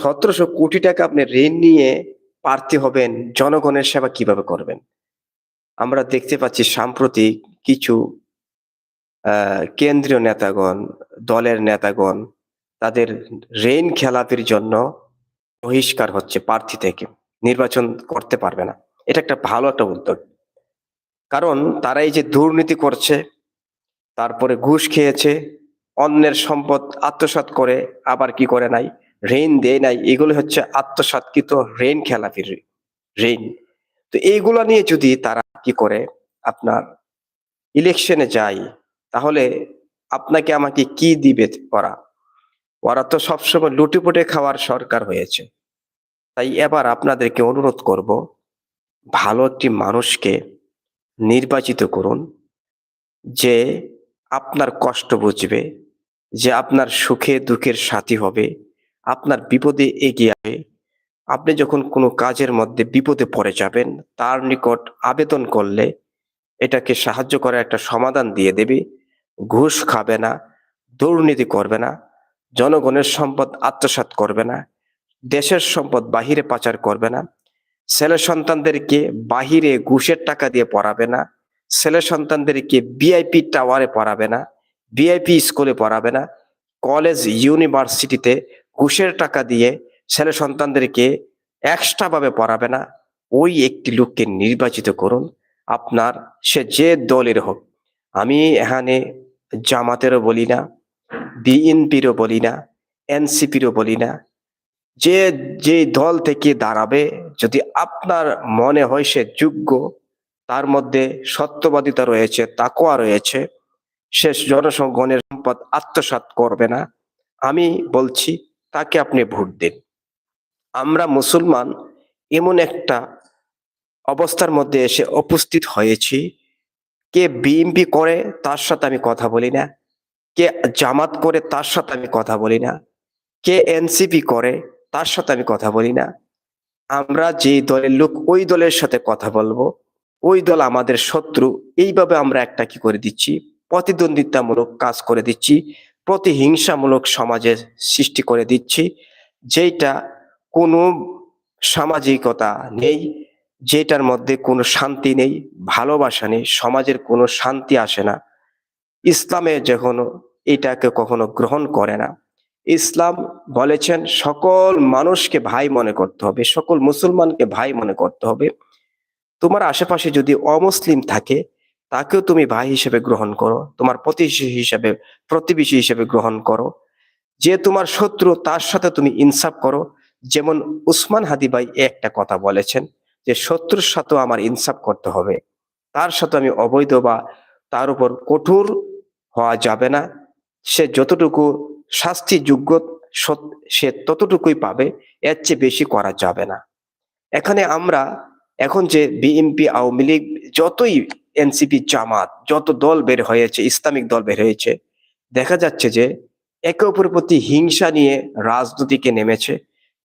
সতেরোশো কোটি টাকা আপনি ঋণ নিয়ে প্রার্থী হবেন, জনগণের সেবা কীভাবে করবেন? আমরা দেখতে পাচ্ছি সাম্প্রতিক কিছু কেন্দ্রীয় নেতাগণ, দলের নেতাগণ, তাদের ঋণ খেলাপির জন্য বহিষ্কার হচ্ছে প্রার্থী থেকে। নির্বাচন করতে পারবে না। এটা একটা ভালো একটা উদ্যোগ। কারণ তারা এই যে দুর্নীতি করছে, তারপরে ঘুষ খেয়েছে, অন্যের সম্পদ আত্মসাৎ করে আবার কি করে নাই? ঋণ দেয় নাই, এগুলো হচ্ছে আত্মসাৎকৃত ঋণ খেলাপির ঋণ তো এইগুলো নিয়ে যদি তারা কি করে, আপনার ইলেকশনে যায়, তাহলে আপনাকে আমাকে কি দিবে ওরা? ওরা তো সবসময় লুটিপুটে খাওয়ার সরকার হয়েছে। তাই এবার আপনাদেরকে অনুরোধ করব, ভালো একটি মানুষকে নির্বাচিত করুন, যে আপনার কষ্ট বুঝবে, যে আপনার সুখে দুঃখের সাথী হবে আপনার বিপদে এগিয়ে আসবে আপনি যখন কোনো কাজের মধ্যে বিপদে পড়ে যাবেন, তার নিকট আবেদন করলে এটাকে সাহায্য করার একটা সমাধান দিয়ে দেবে। ঘুষ খাবে না, দুর্নীতি করবে না, জনগণের সম্পদ আত্মসাৎ করবে না, দেশের সম্পদ বাহিরে পাচার করবে না, ছেলে সন্তানদেরকে বাহিরে ঘুষের টাকা দিয়ে পড়াবে না, ছেলে সন্তানদেরকে বিআইপি টাওয়ারে পড়াবে না বিআইপি স্কুলে পড়াবে না, কলেজ, ইউনিভার্সিটিতে ঘুষের টাকা দিয়ে ছেলে সন্তানদেরকে এক্সট্রা ভাবে পড়াবে না। ওই একটি লোককে নির্বাচিত করুন। আপনার সে যে দলের হোক। আমি এখানে জামাতেরও বলি না, বিএনপিরও বলি না, এনসিপিরও বলি না। যে যে দল থেকে দাঁড়াবে, যদি আপনার মনে হয় সে যোগ্য, তার মধ্যে সত্যবাদিতা রয়েছে তাকোয়া রয়েছে, সে জনসংগণের সম্পদ আত্মসাৎ করবে না। আমি বলছি তাকে আপনি ভোট দিন। আমরা মুসলমান এমন একটা অবস্থার মধ্যে এসে উপস্থিত হয়েছি। কে বিএমপি করে তার সাথে আমি কথা বলি না। কে জামাত করে তার সাথে আমি কথা বলি না। কে এনসিপি করে তার সাথে আমি কথা বলি না। আমরা যে দলের লোক ওই দলের সাথে কথা বলব। ওই দল আমাদের শত্রু। এইভাবে আমরা একটা কি করে দিচ্ছি? প্রতিদ্বন্দ্বিতামূলক কাজ করে দিচ্ছি। প্রতিহিংসামূলক সমাজের সৃষ্টি করে দিচ্ছি যেটা কোনো সামাজিকতা নেই যেটার মধ্যে কোনো শান্তি নেই, ভালোবাসা নেই, সমাজের কোনো শান্তি আসে না। ইসলামে যখন এটাকে কখনো গ্রহণ করে না। ইসলাম বলেছেন সকল মানুষকে ভাই মনে করতে হবে, সকল মুসলমানকে ভাই মনে করতে হবে। তোমার আশেপাশে যদি অমুসলিম থাকে তাকেও তুমি ভাই হিসেবে গ্রহণ করো, তোমার প্রতিবেশী হিসেবে প্রতিবেশী হিসেবে গ্রহণ করো। যে তোমার শত্রু, তার সাথে তুমি ইনসাফ করো। যেমন উসমান হাদি ভাই একটা কথা বলেছেন যে, শত্রুর সাথেও আমার ইনসাফ করতে হবে। তার সাথে আমি অবৈধ বা তার উপর কঠোর হওয়া যাবে না। সে যতটুকু শাস্তি যোগ্য সে ততটুকুই পাবে, এর চেয়ে বেশি করা যাবে না। এখানে আমরা এখন যে বিএনপি, আওয়ামী লীগ যতই এনসিপি জামাত, যত দল বের হয়েছে, ইসলামিক দল বের হয়েছে, দেখা যাচ্ছে যে একে অপরের প্রতি হিংসা নিয়ে রাজনীতিকে নেমেছে।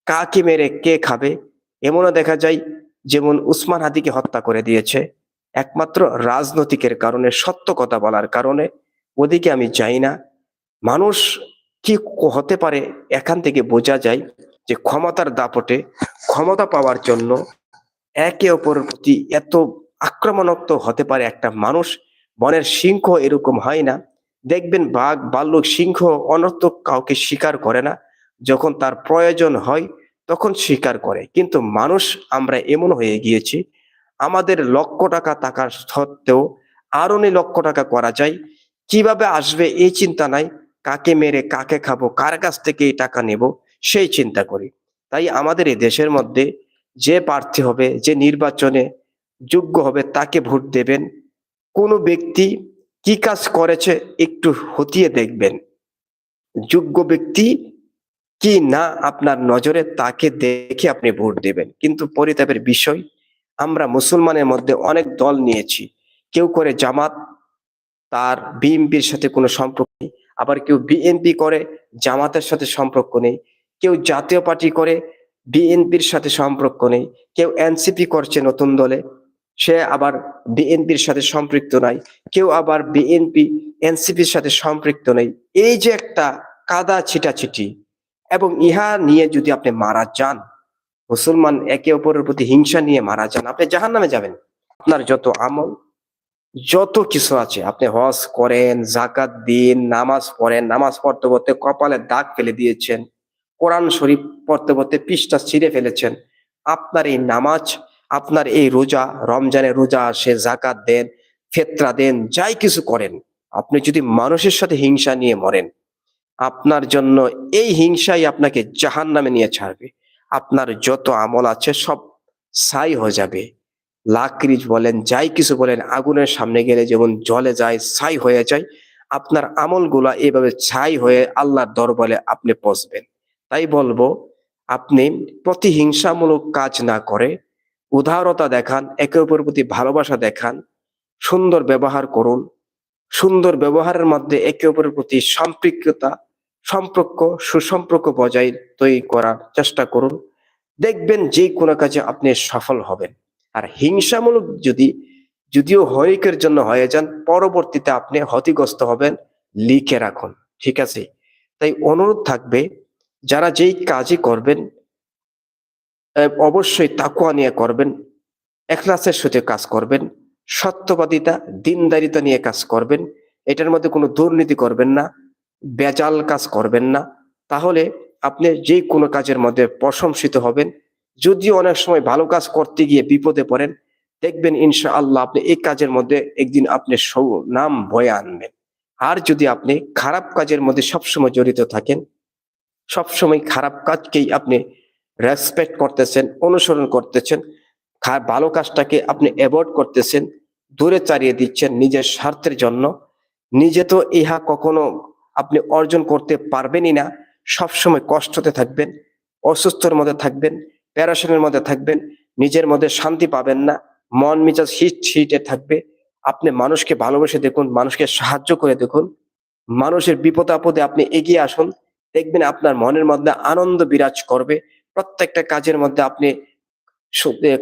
কাকে মেরে কে খাবে, এমনও দেখা যায় যেমন উসমান হাদিকে হত্যা করে দিয়েছে। একমাত্র রাজনৈতিকের কারণে, সত্য কথা বলার কারণে, ওদিকে আমি যাই না। মানুষ কি হতে পারে এখান থেকে বোঝা যায় যে ক্ষমতার দাপটে ক্ষমতা পাওয়ার জন্য একে অপরের প্রতি এত আক্রমণাত্মক হতে পারে একটা মানুষ। বনের সিংহ এরকম হয় না। দেখবেন বাঘ বাল্যক সিংহ অনর্থক কাউকে স্বীকার করে না। যখন তার প্রয়োজন হয়, তখন স্বীকার করে। কিন্তু মানুষ, আমরা এমন হয়ে গিয়েছি, আমাদের লক্ষ টাকা থাকার সত্ত্বেও আরও নি লক্ষ টাকা করা যায়। কীভাবে আসবে এই চিন্তা নাই, কাকে মেরে কাকে খাব, কার কাছ থেকে এই টাকা নেব, সেই চিন্তা করি। তাই আমাদের এই দেশের মধ্যে যে প্রার্থী হবে, যে নির্বাচনে যোগ্য হবে, তাকে ভোট দেবেন। কোনো ব্যক্তি কি কাজ করেছে একটু হতিয়ে দেখবেন। যোগ্য ব্যক্তি কি না আপনার নজরে, তাকে দেখে আপনি ভোট দেবেন। কিন্তু পরিতাপের বিষয়, আমরা মুসলমানের মধ্যে অনেক দল নিয়েছি। কেউ করে জামাত, তার বিএনপির সাথে কোনো সম্পর্ক নেই। আবার কেউ বিএনপি করে, জামাতের সাথে সম্পর্ক নেই। কেউ জাতীয় পার্টি করে, বিএনপির সাথে সম্পর্ক নেই। কেউ এনসিপি করছে নতুন দলে। সে আবার বিএনপির সাথে সম্পৃক্ত নাই, কেউ আবার বিএনপি, এনসিপির সাথে সম্পৃক্ত নেই। এই যে একটা কাদা ছিটাছিটি, এবং ইহা নিয়ে যদি আপনি মারা যান, মুসলমান একে অপরের প্রতি হিংসা নিয়ে মারা যান, আপনি জাহান নামে যাবেন। আপনার যত আমল, যত কিছু আছে, আপনি হজ করেন জাকাত দিন, নামাজ পড়েন, নামাজ পড়তে পড়তে কপালে দাগ ফেলে দিয়েছেন, কোরআন শরীফ পড়তে পড়তে পৃষ্ঠা ছিঁড়ে ফেলেছেন। আপনার এই নামাজ আপনার এই রোজা, রমজানের রোজা আসে জাকাত দেন, ফেতরা দেন, যাই কিছু করেন, আপনি যদি মানুষের সাথে হিংসা নিয়ে মরেন, আপনার জন্য এই হিংসাই আপনাকে জাহান নামে নিয়ে ছাড়বে। আপনার যত আমল আছে সব ছাই হয়ে যাবে। লাকরিজ বলেন, যাই কিছু বলেন, আগুনের সামনে গেলে যেমন জলে যায় ছাই হয়ে যায়, আপনার আমলগুলা এভাবে ছাই হয়ে আল্লাহর দরবারে আপনি পৌঁছবেন। তাই বলব, আপনি প্রতিহিংসামূলক কাজ না করে উদারতা দেখান, একে অপরের প্রতি ভালোবাসা দেখান, সুন্দর ব্যবহার করুন। সুন্দর ব্যবহারের মধ্যে একে অপরের প্রতি সম্পৃক্ততা সম্পর্ক, সুসম্পর্ক বজায় তৈরি করার চেষ্টা করুন। দেখবেন যে কোনো কাজে আপনি সফল হবেন। আর হিংসামূলক যদি, যদিও হরিকের জন্য হয়ে যান, পরবর্তীতে আপনি ক্ষতিগ্রস্ত হবেন, লিখে রাখুন। ঠিক আছে? তাই অনুরোধ থাকবে, যারা যেই কাজই করবেন অবশ্যই তাকুয়া নিয়ে করবেন, এখলাসের সাথে কাজ করবেন, সত্যবাদিতা, দিনদারিতা নিয়ে কাজ করবেন, এটার মধ্যে কোনো দুর্নীতি করবেন না, বেজাল কাজ করবেন না। তাহলে আপনি যে কোনো কাজের মধ্যে প্রশংসিত হবেন। যদিও অনেক সময় ভালো কাজ করতে গিয়ে বিপদে পড়েন, দেখবেন ইনশা আল্লাহ আপনি এই কাজের মধ্যে একদিন আপনি নাম বয়ে আনবেন। আর যদি আপনি খারাপ কাজের মধ্যে সবসময় জড়িত থাকেন, সবসময় খারাপ কাজকেই আপনি রেসপেক্ট করতেছেন, অনুসরণ করতেছেন ভালো কাজটাকে আপনি অ্যাভয়েড করতেছেন, দূরে চালিয়ে দিচ্ছেন নিজের স্বার্থের জন্য। নিজে তো ইহা কখনো আপনি অর্জন করতে পারবেনই না। সবসময় কষ্টতে থাকবেন, অসুস্থর মধ্যে থাকবেন প্যারাশনের মধ্যে থাকবেন, নিজের মধ্যে শান্তি পাবেন না, মন মেজাজ হিট হিটে থাকবে। আপনি মানুষকে ভালোবেসে দেখুন, মানুষকে সাহায্য করে দেখুন। মানুষের বিপদ আপদে আপনি এগিয়ে আসুন, দেখবেন আপনার মনের মধ্যে আনন্দ বিরাজ করবে। প্রত্যেকটা কাজের মধ্যে আপনি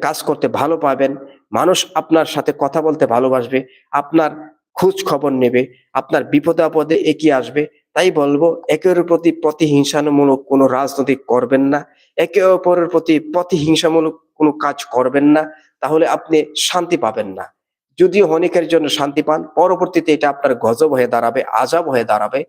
কাজ করতে ভালো পাবেন। মানুষ আপনার সাথে কথা বলতে ভালোবাসবে, আপনার খোঁজ খবর নেবে, আপনার বিপদে আপদে এগিয়ে আসবে। তাই বলব একের প্রতি প্রতিহিংসামূলক কোনো রাজনৈতিক করবেন না। একে অপরের প্রতি প্রতিহিংসামূলক কোনো কাজ করবেন না। তাহলে আপনি শান্তি পাবেন না। যদিও অনেকের জন্য শান্তি পান, পরবর্তীতে এটা আপনার গজব হয়ে দাঁড়াবে আজাব হয়ে দাঁড়াবে।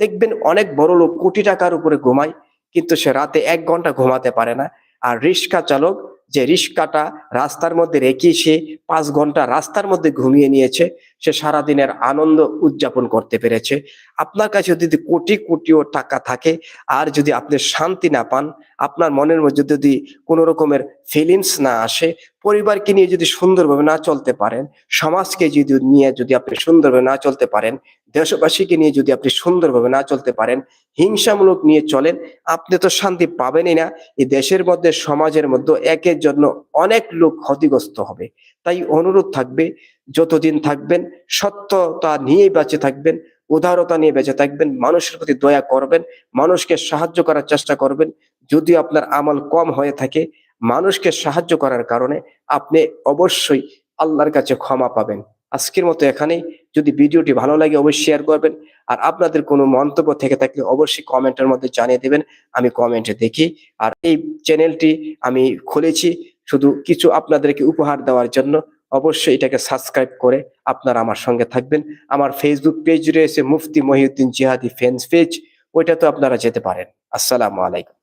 দেখবেন অনেক বড় লোক কোটি টাকার উপরে ঘুমায় কিন্তু সে রাতে এক ঘণ্টা ঘুমাতে পারে না। আর রিক্সা চালক যে রিক্সাটা রাস্তার মধ্যে রেখে সে পাঁচ ঘণ্টা রাস্তার মধ্যে ঘুমিয়ে নিয়েছে, সে সারাদিনের আনন্দ উদযাপন করতে পেরেছে। আপনার কাছে যদি কোটি কোটিও টাকা থাকে, আর যদি আপনি শান্তি না পান, আপনার মনের মধ্যে যদি কোনো রকমের ফিলিংস না আসে পরিবারকে নিয়ে যদি সুন্দরভাবে না চলতে পারেন, সমাজকে যদি নিয়ে যদি আপনি সুন্দরভাবে না চলতে পারেন, দেশবাসীকে নিয়ে যদি আপনি সুন্দরভাবে না চলতে পারেন, হিংসামূলক নিয়ে চলেন, আপনি তো শান্তি পাবেনই না। এই দেশের মধ্যে, সমাজের মধ্যে একের জন্য অনেক লোক ক্ষতিগ্রস্ত হবে। তাই অনুরোধ থাকবে, যতদিন থাকবেন, সত্যতা নিয়েই বেঁচে থাকবেন, উদারতা নিয়ে বেঁচে থাকবেন, মানুষের প্রতি দয়া করবেন, মানুষকে সাহায্য করার চেষ্টা করবেন। যদি আপনার আমল কম হয়ে থাকে মানুষকে সাহায্য করার কারণে আপনি অবশ্যই আল্লাহর কাছে ক্ষমা পাবেন। আজকের মতো এখানেই। যদি ভিডিওটি ভালো লাগে অবশ্যই শেয়ার করবেন। আর আপনাদের কোনো মন্তব্য থেকে থাকলে অবশ্যই কমেন্টের মধ্যে জানিয়ে দেবেন। আমি কমেন্টে দেখি। আর এই চ্যানেলটি আমি খুলেছি শুধু কিছু আপনাদেরকে উপহার দেওয়ার জন্য। অবশ্যই এটাকে সাবস্ক্রাইব করে আপনারা আমার সঙ্গে থাকবেন। আমার ফেসবুক পেজ রয়েছে মুফতি মহিউদ্দিন জিহাদি ফ্যান্স পেজ ওইটা তো আপনারা যেতে পারেন। আসসালামু আলাইকুম।